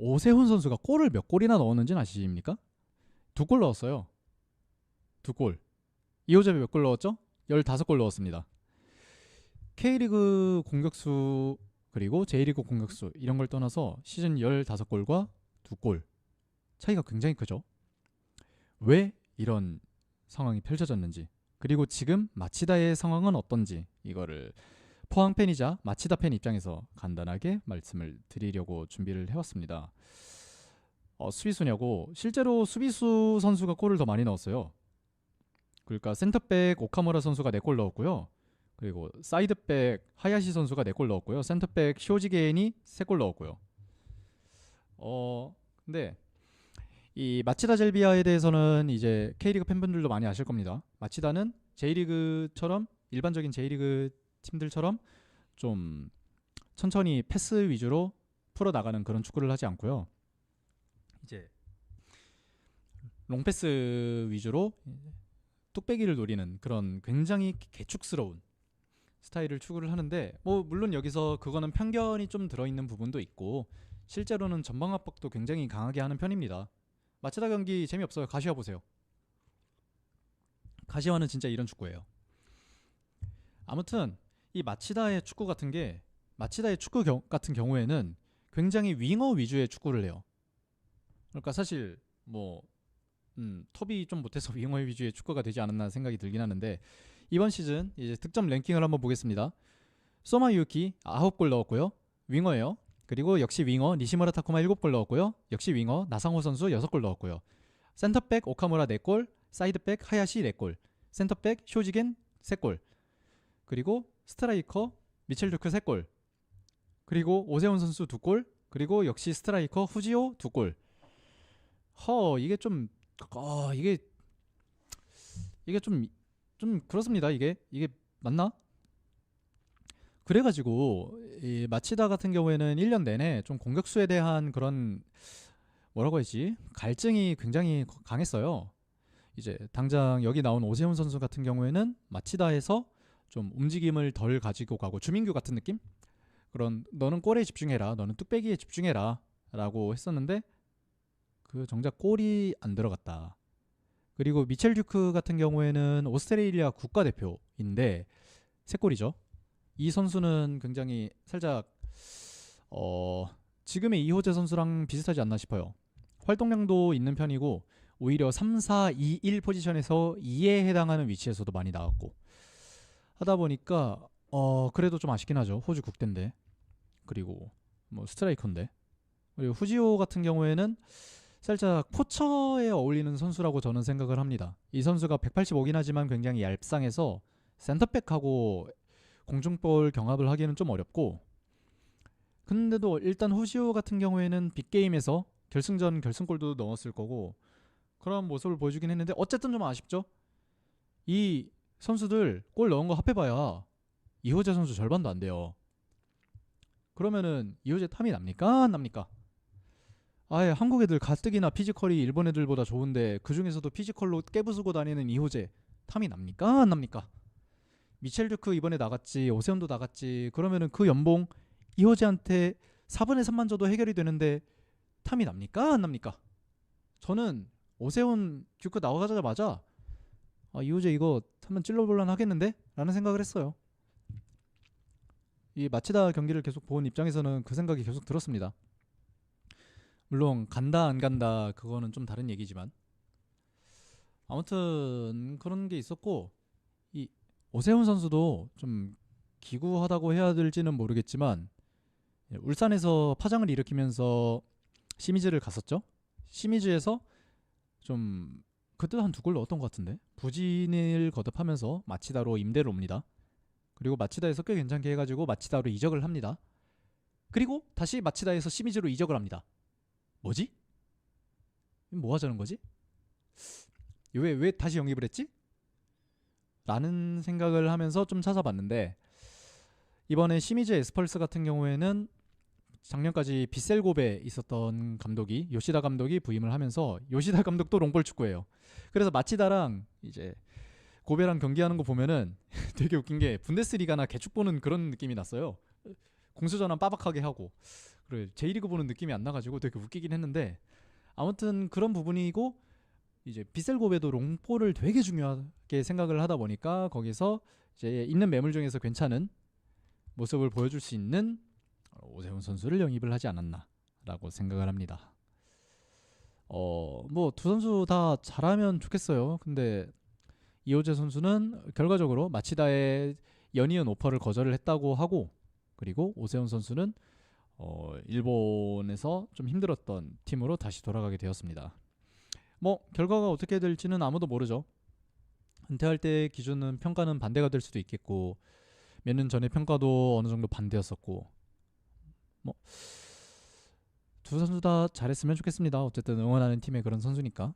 오세훈 선수가 골을 몇 골이나 넣었는지는 아십니까? 두 골 넣었어요. 두 골. 이호재 몇골 넣었죠? 15골 넣었습니다. K리그 공격수 그리고 J리그 공격수 이런 걸 떠나서 시즌 15골과 2골 차이가 굉장히 크죠. 왜 이런 상황이 펼쳐졌는지 그리고 지금 마치다의 상황은 어떤지 이거를 포항 팬이자 마치다 팬 입장에서 간단하게 말씀을 드리려고 준비를 해왔습니다. 어, 수비수냐고 실제로 수비수 선수가 골을 더 많이 넣었어요. 그러니까 센터백 오카무라 선수가 4골 넣었고요. 그리고 사이드백 하야시 선수가 4골 넣었고요. 센터백 쇼지게인이 3골 넣었고요. 어 근데 이 마치다 젤비아에 대해서는 이제 K리그 팬분들도 많이 아실 겁니다. 마치다는 J리그처럼 일반적인 J리그 팀들처럼 좀 천천히 패스 위주로 풀어 나가는 그런 축구를 하지 않고요. 이제 롱패스 위주로 뚝배기를 노리는 그런 굉장히 개축스러운 스타일을 추구를 하는데 뭐 물론 여기서 그거는 편견이 좀 들어있는 부분도 있고 실제로는 전방 압박도 굉장히 강하게 하는 편입니다. 마치다 경기 재미없어요. 가시화 보세요. 가시화는 진짜 이런 축구예요. 아무튼 이 마치다의 축구 같은 게 마치다의 축구 경, 같은 경우에는 굉장히 윙어 위주의 축구를 해요. 그러니까 사실 뭐 음, 톱이 좀 못해서 윙어 위주의 축구가 되지 않았나 생각이 들긴 하는데 이번 시즌 이제 득점 랭킹을 한번 보겠습니다. 소마 유키 9골 넣었고요. 윙어예요. 그리고 역시 윙어 니시무라 타쿠마 7골 넣었고요. 역시 윙어 나상호 선수 6골 넣었고요. 센터백 오카무라 4골, 사이드백 하야시 4골, 센터백 쇼지겐 3골. 그리고 스트라이커 미첼 듀크 3골. 그리고 오세훈 선수 2골. 그리고 역시 스트라이커 후지오 2골. 허 이게 좀 어, 이게 이게 좀좀 그렇습니다. 이게 이게 맞나? 그래가지고 이 마치다 같은 경우에는 1년 내내 좀 공격수에 대한 그런 뭐라고 해야지 갈증이 굉장히 강했어요. 이제 당장 여기 나온 오세훈 선수 같은 경우에는 마치다에서 좀 움직임을 덜 가지고 가고 주민규 같은 느낌? 그런 너는 골에 집중해라, 너는 뚝배기에 집중해라 라고 했었는데 그 정작 골이 안 들어갔다. 그리고 미첼 듀크 같은 경우에는 오스트레일리아 국가대표인데 세 골이죠. 이 선수는 굉장히 살짝 어 지금의 이호재 선수랑 비슷하지 않나 싶어요. 활동량도 있는 편이고 오히려 3, 4, 2, 1 포지션에서 2에 해당하는 위치에서도 많이 나왔고 하다 보니까 어 그래도 좀 아쉽긴 하죠. 호주 국대인데 그리고 뭐 스트라이커인데 그리고 후지오 같은 경우에는 살짝 포처에 어울리는 선수라고 저는 생각을 합니다. 이 선수가 185긴 하지만 굉장히 얄쌍해서 센터백하고 공중볼 경합을 하기는 좀 어렵고 근데도 일단 호시오 같은 경우에는 빅게임에서 결승전 결승골도 넣었을 거고 그런 모습을 보여주긴 했는데 어쨌든 좀 아쉽죠. 이 선수들 골 넣은 거 합해봐야 이호재 선수 절반도 안 돼요. 그러면은 이호재 탐이 납니까? 안 납니까? 아예 한국 애들 가뜩이나 피지컬이 일본 애들보다 좋은데 그 중에서도 피지컬로 깨부수고 다니는 이호재 탐이 납니까? 안 납니까? 미첼 듀크 이번에 나갔지 오세훈도 나갔지 그러면은 그 연봉 이호재한테 4분의 3만 줘도 해결이 되는데 탐이 납니까? 안 납니까? 저는 오세훈 듀크 나가자마자 아, 이호재 이거 한번 찔러볼란 하겠는데? 라는 생각을 했어요. 이 마치다 경기를 계속 본 입장에서는 그 생각이 계속 들었습니다. 물론 간다 안 간다 그거는 좀 다른 얘기지만 아무튼 그런 게 있었고 이 오세훈 선수도 좀 기구하다고 해야 될지는 모르겠지만 예, 울산에서 파장을 일으키면서 시미즈를 갔었죠. 시미즈에서 좀 그때도 한 두 골 넣었던 것 같은데 부진을 거듭하면서 마치다로 임대를 옵니다. 그리고 마치다에서 꽤 괜찮게 해가지고 마치다로 이적을 합니다. 그리고 다시 마치다에서 시미즈로 이적을 합니다. 뭐지? 뭐 하자는 거지? 왜, 왜 다시 영입을 했지? 라는 생각을 하면서 좀 찾아봤는데 이번에 시미즈 에스펄스 같은 경우에는 작년까지 비셀고베 있었던 감독이 요시다 감독이 부임을 하면서 요시다 감독도 롱볼 축구예요. 그래서 마치다랑 이제 고베랑 경기하는 거 보면은 되게 웃긴 게 분데스리가나 개축 보는 그런 느낌이 났어요. 공수전환 빠박하게 하고 그래 J리그 보는 느낌이 안 나가지고 되게 웃기긴 했는데 아무튼 그런 부분이고 이제 비셀고베도 롱볼을 되게 중요하게 생각을 하다 보니까 거기서 이제 있는 매물 중에서 괜찮은 모습을 보여줄 수 있는 오세훈 선수를 영입을 하지 않았나라고 생각을 합니다. 어 뭐 두 선수 다 잘하면 좋겠어요. 근데 이호재 선수는 결과적으로 마치다의 연이은 오퍼를 거절을 했다고 하고 그리고 오세훈 선수는 어 일본에서 좀 힘들었던 팀으로 다시 돌아가게 되었습니다. 뭐 결과가 어떻게 될지는 아무도 모르죠. 은퇴할 때 기준은 평가는 반대가 될 수도 있겠고 몇 년 전에 평가도 어느 정도 반대였었고 뭐 두 선수 다 잘했으면 좋겠습니다. 어쨌든 응원하는 팀의 그런 선수니까.